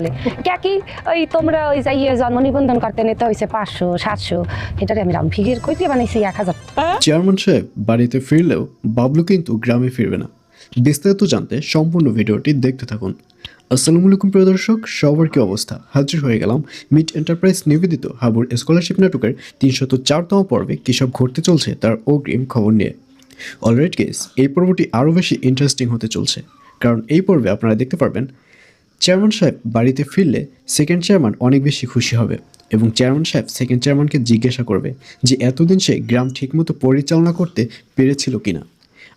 বলে। কে কি ওই তোমরা ওই যাইয়ে জন্ম নিবন্ধন করতে নিতে হয়েছে পাঁচশো সাতশো এটারে আমি রাম ফিগের কইতে বানাইছি এক হাজার। চেয়ারম্যান সাহেব বাড়িতে ফিরলেও বাবলু কিন্তু গ্রামে ফিরবে না। বিস্তারিত জানতে সম্পূর্ণ ভিডিওটি দেখতে থাকুন। আসসালামু আলাইকুম প্রিয় দর্শক সবার কি অবস্থা? হাজির হয়ে গেলাম মিট এন্টারপ্রাইজ নিবেদিত হাবুর স্কলারশিপ নাটকের তিনশত চারতম পর্বে কী সব ঘটতে চলছে তার অগ্রিম খবর নিয়ে। অলরেড কেস এই পর্বটি আরও বেশি ইন্টারেস্টিং হতে চলছে। কারণ এই পর্বে আপনারা দেখতে পারবেন চেয়ারম্যান সাহেব বাড়িতে ফিরলে সেকেন্ড চেয়ারম্যান অনেক বেশি খুশি হবে এবং চেয়ারম্যান সাহেব সেকেন্ড চেয়ারম্যানকে জিজ্ঞাসা করবে যে এতদিন সে গ্রাম ঠিকমতো পরিচালনা করতে পেরেছিল কিনা।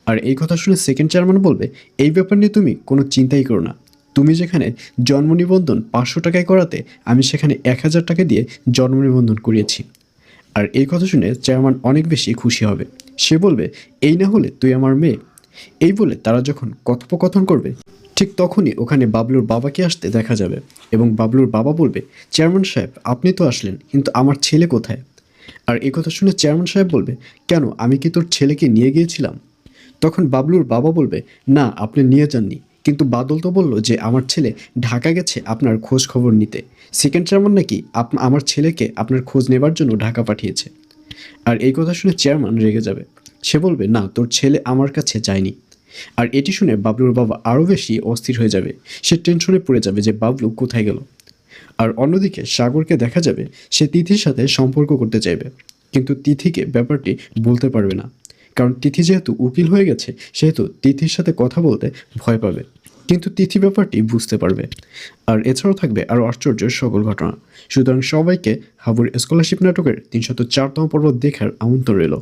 আর এই কথা শুনে সেকেন্ড চেয়ারম্যান বলবে, এই ব্যাপার নিয়ে তুমি কোনো চিন্তাই করো না। তুমি যেখানে জন্ম নিবন্ধন পাঁচশো টাকায় করাতে, আমি সেখানে এক হাজার টাকা দিয়ে জন্ম নিবন্ধন করিয়েছি। আর এই কথা শুনে চেয়ারম্যান অনেক বেশি খুশি হবে। সে বলবে, এই না হলে তুই আমার মেয়ে। এই বলে তারা যখন কথোপকথন করবে ঠিক তখনই ওখানে বাবলুর বাবাকে আসতে দেখা যাবে এবং বাবলুর বাবা বলবে, চেয়ারম্যান সাহেব, আপনি তো আসলেন, কিন্তু আমার ছেলে কোথায়? আর এ কথা শুনে চেয়ারম্যান সাহেব বলবে, কেন, আমি কি তোর ছেলেকে নিয়ে গিয়েছিলাম? তখন বাবলুর বাবা বলবে, না, আপনি নিয়ে যাননি। কিন্তু বাদল তো বলল যে, আমার ছেলে ঢাকা গেছে আপনার খোঁজ খবর নিতে। সেকেন্ড চেয়ারম্যান নাকি আমার ছেলেকে আপনার খোঁজ নেবার জন্য ঢাকা পাঠিয়েছে। আর এই কথা শুনে চেয়ারম্যান রেগে যাবে। সে বলবে, না, তোর ছেলে আমার কাছে যায়নি। আর এটি শুনে বাবলুর বাবা আরও বেশি অস্থির হয়ে যাবে। সে টেনশনে পড়ে যাবে যে বাবলু কোথায় গেল। আর অন্যদিকে সাগরকে দেখা যাবে, সে তিথির সাথে সম্পর্ক করতে চাইবে। কিন্তু তিথিকে ব্যাপারটি বলতে পারবে না। কারণ তিথি যেহেতু উকিল হয়ে গেছে, সেহেতু তিথির সাথে কথা বলতে ভয় পাবে। কিন্তু তিথি ব্যাপারটি বুঝতে পারবে। আর এছাড়াও থাকবে আরও আশ্চর্য সকল ঘটনা। সুতরাং সবাইকে হাবুর স্কলারশিপ নাটকের তিনশত চারতম পর্ব দেখার আমন্ত্রণ রইল।